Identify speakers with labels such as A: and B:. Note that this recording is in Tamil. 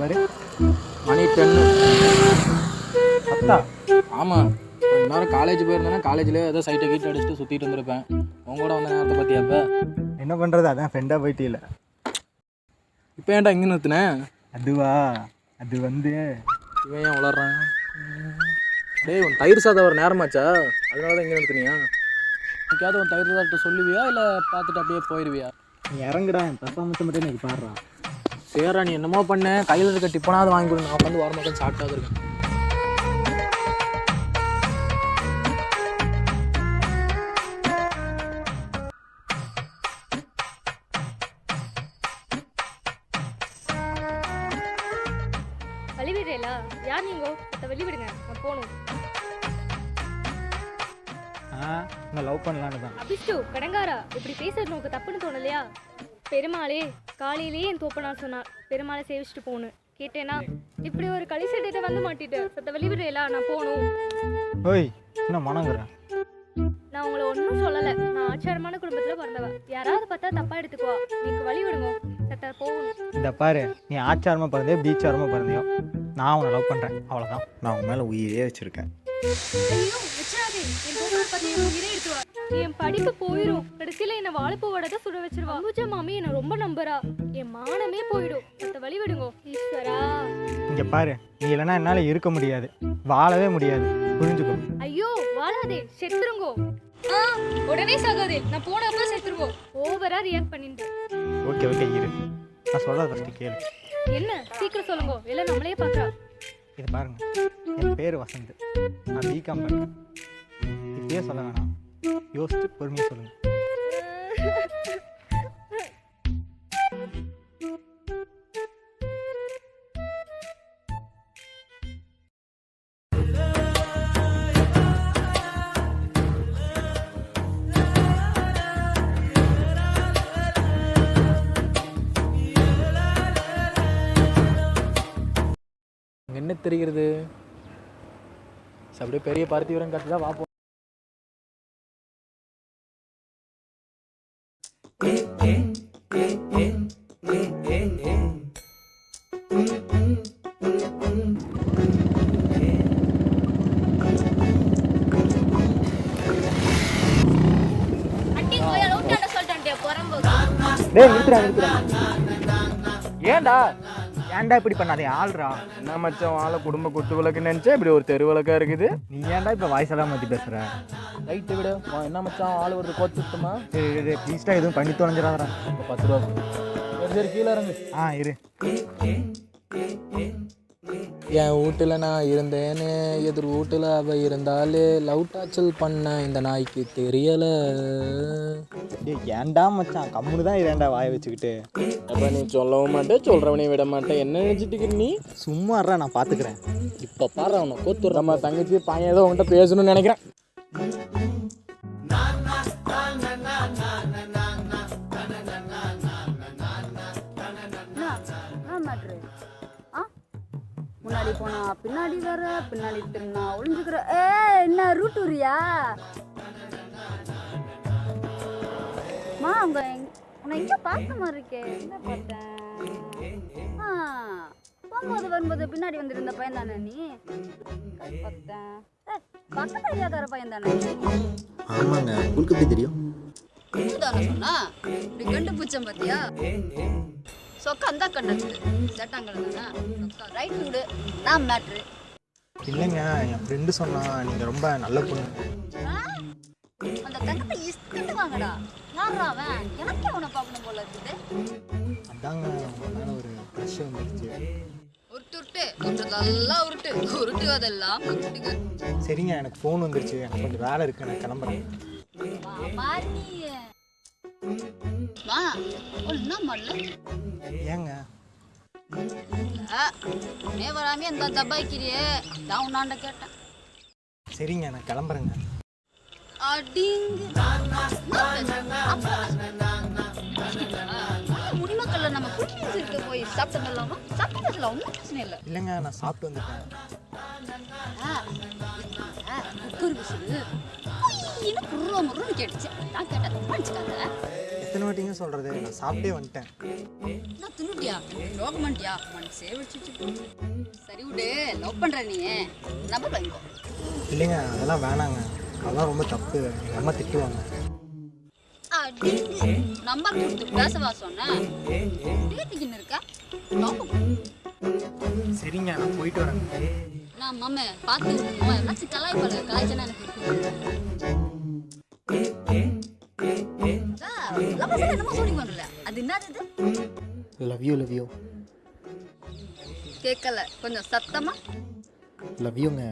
A: பெண்ணு
B: அத்தா.
A: ஆமாம் நேரம் காலேஜ் போயிருந்தேன்னா காலேஜில் ஏதோ சைட்டை கீட்டு அடிச்சுட்டு சுற்றிட்டு இருந்திருப்பேன். உங்க கூட வந்த நேரத்தை பற்றி அப்போ.
B: என்ன பண்ணுறது அதான் ஃப்ரெண்டாக போயிட்டீல
A: இப்போ ஏன்டா இங்கே நிறுத்தினேன்
B: அதுவா? அது வந்து
A: இவன் ஏன் வளர்றான் டேய் உன் தயிர் சாதம் ஒரு நேரமாச்சா? அதனால தான் இங்கே நிறுத்தினியா? எனக்காவது உன் தயிர் சாதத்தை சொல்லுவியா? இல்லை பார்த்துட்டு அப்படியே போயிடுவியா
B: நீ இறங்குடா. என் பர்ஃபார்மன்ஸை மட்டும் எனக்கு பாடுறா.
A: சரிடா நீ என்னமோ பண்ண. கையில் இருக்க டிப்பனாவது வாங்கி கொடு நான் வந்து வாரம் மக்கள் சாப்பிட்டாது இருக்கேன்
C: யார் நீங்கோ? அதை வெளி விடுங்க நான் போகணும்.
B: நான் லவ் பண்ணலான்னு தான்.
C: அபிஷ்டு கடங்காரா? இப்படி பேசுறது உனக்கு தப்புன்னு தோணலையா? பெருமாளே காலையிலேயே என் தோப்பனார் சொன்னார் பெருமாளை சேவிச்சுட்டு போகணும் கேட்டேனா இப்படி ஒரு கலிசட்டிட்ட வந்து மாட்டிட்டு. சத்த வெளி விடுறேலா நான் போகணும்
B: ஓய் என்ன மனங்கிறேன்
C: நான் உங்களை ஒன்றும் சொல்லலை. நான் ஆச்சாரமான குடும்பத்தில் பிறந்தவ. யாராவது பார்த்தா தப்பா எடுத்துக்குவா. எனக்கு வழி விடுங்க சத்த போகணும்
B: இந்த பாரு நீ ஆச்சாரமாக பிறந்தியோ பீச்சாரமாக பிறந்தியோ நான் உன்னை லவ் பண்ணுறேன் அவ்வளோதான் நான் உன் மேலே உயிரே வச்சுருக்கேன்.
C: என் படிப்பு போயிடும் கடைசியில என்ன வாழைப்பூவோட தான் சுட வச்சிருவா. அம்புஜா மாமி என்ன ரொம்ப நம்புறா. என் மானமே போயிடும். சத்த வழி விடுங்க. ஈஸ்வரா.
B: இங்கே பாரு நீ இல்லைன்னா என்னால் இருக்க முடியாது. வாழவே முடியாது. புரிஞ்சுக்கோ.
C: ஐயோ வாழாதே. செத்துருங்கோ. ஆ உடனே சாகாதே. நான் போன அப்புறம் செத்துருங்கோ ஓவரா ரியாக்ட் பண்ணிட்டு.
B: ஓகே ஓகே இரு. நான் சொல்கிறத ஃபஸ்ட்டு கேளு.
C: என்ன? சீக்கிரம் சொல்லுங்க. இல்ல நம்மளே பாக்குறா
B: இது பாருங்க. என் பேர் வசந்த். நான் பிகாம் பண்ணுறேன் இப்பயே சொல்ல வேணாம். யோசிச்சு பொறுமையாக சொல்லுங்கள்
A: என்ன தெரிகிறது? அப்படியே பெரிய பார்த்திவரம் கட்டு தான் வாப்போம்
B: டேய் நிறுத்துறேன் நிறுத்துறேன்
A: ஏன்டா?
B: ஏன்டா இப்படி பண்ணாதே? ஆள்றா.
A: என்ன மச்சான் ஆளை குடும்ப குத்து விளக்குன்னு நினச்சா இப்படி ஒரு தெரு விளக்கா இருக்குது?
B: நீ ஏன்டா இப்போ வாய்ஸ் எல்லாம் மாற்றி பேசுகிற
A: ரைட்டு விடு என்ன மச்சான் ஆள் வருது கோச்சுட்டுமா
B: சரி ப்ளீஸ்டா எதுவும் பண்ணி தொலைஞ்சிடாதடா.
A: இப்போ பத்து ரூபா. சரி சரி கீழே இறங்கு.
B: ஆ இரு.
A: என் வீட்டில் நான் இருந்தேன்னு எதிர் வீட்டில் அவள் இருந்தாலே லவ் டாச்சல் பண்ண இந்த நாய்க்கு தெரியல.
B: ஏன்டா மச்சான்? கம்முனு தான் இரேண்டா வாய வச்சுக்கிட்டு.
A: அப்போ நீ சொல்லவும் மாட்டேன் சொல்கிறவனையும் விட மாட்டேன் என்ன நினச்சிட்டு நீ?
B: சும்மா நான் பார்த்துக்கிறேன்
A: இப்போ பாரு அவனை கோத்துற நம்ம தங்கச்சி பையன் ஏதோ உன்கிட்ட பேசணும்னு நினைக்கிறேன்.
D: போனா பின்னாடி வர பின்னாடி திரும்பினா ஒளிஞ்சுக்கிற. ஏ என்ன ரூட்டூரியா மா உங்க எங்க- உன்னை எங்க பார்த்த மாதிரி இருக்கே? என்ன பார்த்தேன்? ஆ போகும்போது வரும்போது பின்னாடி வந்திருந்த பையன் தானே நீ? பார்த்தேன். பக்கத்து ஐயாக்கார பையன் தானே
E: ஆமாங்க. உங்களுக்கு எப்படி தெரியும்?
D: சொன்னா? இப்படி கண்டுபிடிச்சேன் பாத்தியா? அந்த கண்டது சட்டாங்கடை தானே சொக்கா ரைட் விடு நான் மேட்ரு
B: இல்லைங்க என் ஃப்ரெண்டு சொன்னா நீங்கள் ரொம்ப நல்ல பொண்ணு.
D: அந்த தங்கத்தை இஸ்கிட்டு வாங்கடா யாரா அவன்? எனக்கே அவனை பார்க்கணும் போல இருக்குது.
B: அதாங்க உங்க மேலே ஒரு க்ரஷ் வந்துருச்சு.
D: உருட்டு உருட்டு. உருட்டுதெல்லாம் உருட்டு. உருட்டுவதெல்லாம் உருட்டுங்க.
B: சரிங்க எனக்கு ஃபோன் வந்துருச்சு. எனக்கு கொஞ்சம் வேலை இருக்கு. நான் கிளம்புறேன்.
D: மாத்தி மா என்ன பண்ணல
B: ஏங்க?
D: மே வராமே இந்த தபாய்க்கிறியே. நான் உன்னாண்ட கேட்டேன்.
B: சரிங்க நான் கிளம்புறேங்க.
D: முடிமக்கல்ல நம்ம குடிநீர் இருக்க போய் சாப்பிட்டதெல்லாமா சாப்பிட்டதில்ல ஒன்றும் பிரச்சனை இல்லை.
B: இல்லைங்க நான் சாப்பிட்டு வந்துட்டேன்.
D: Cooker whistle. குயின்னு குர்ரோ முருன்னு கேட்டுச்சு. நான் கேட்டேன்.
B: எத்தனை வாட்டிங்க சொல்கிறது நான் சாப்பிட்டே வந்துட்டேன்.
D: நான் தின்னு லோகமண்டியா லோகமண்டியா மனசே வச்சுச்சு சரி விடு லவ் பண்ற நீ. நம்பர் வாங்கிக்கோ.
B: இல்லைங்க அதெல்லாம் வேணாங்க. அதெல்லாம் ரொம்ப தப்பு. எங்கள் அம்மா திட்டுவாங்க.
D: நம்பர் கொடுத்து பேசவா சொன்னேன் பேத்திக்கின்னு இருக்க?
B: சரிங்க நான் போயிட்டு வரேங்க
D: நான் மாமே பார்த்து அவன் என்னாச்சும் கலாய்ப்பாள கலாய்ச்சனா எனக்கு. லவ் என்னமோ சோனிங் பண்றல அது என்னது
E: லவ் யூ
D: கொஞ்சம் சத்தமா
E: லவ் யூங்க